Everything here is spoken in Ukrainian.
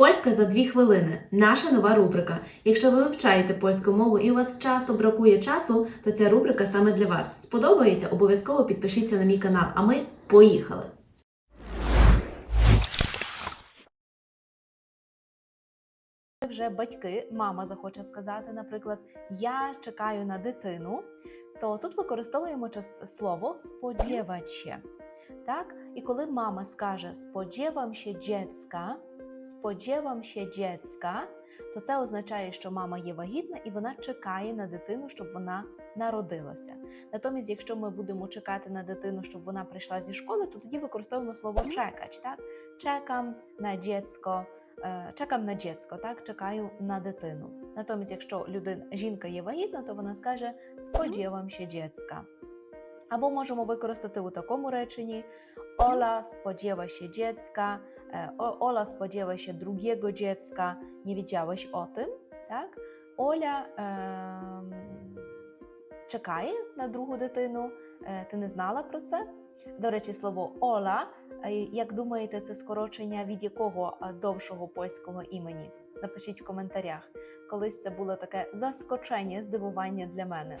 Польська за дві хвилини наша нова рубрика. Якщо ви вивчаєте польську мову і у вас часто бракує часу, то ця рубрика саме для вас. Сподобається? Обов'язково підпишіться на мій канал. А ми поїхали! вже батьки, мама захоче сказати, наприклад, я чекаю на дитину, то тут використовуємо слово сподіваче. Так? І коли мама скаже сподівам się dziecka, сподівам się dziecka, то це означає, що мама є вагітна і вона чекає на дитину, щоб вона народилася. Натомість, якщо ми будемо чекати на дитину, щоб вона прийшла зі школи, то тоді використовуємо слово чекач. Так? Чекам на дєцько, е, чекам на дєцько, так чекаю на дитину. Натомість, якщо людина жінка є вагітна, то вона скаже сподівам się dziecka. Або можемо використати у такому реченні Ола сподіває się dziecka, е, Ола сподіває się drugiego dziecka, nie wiedziałeś o tym, так? Оля ем, чекає на другу дитину, е, ти не знала про це? До речі, слово Ола, е, як думаєте, це скорочення від якого е, довшого польського імені? Напишіть в коментарях. Колись це було таке заскочення, здивування для мене.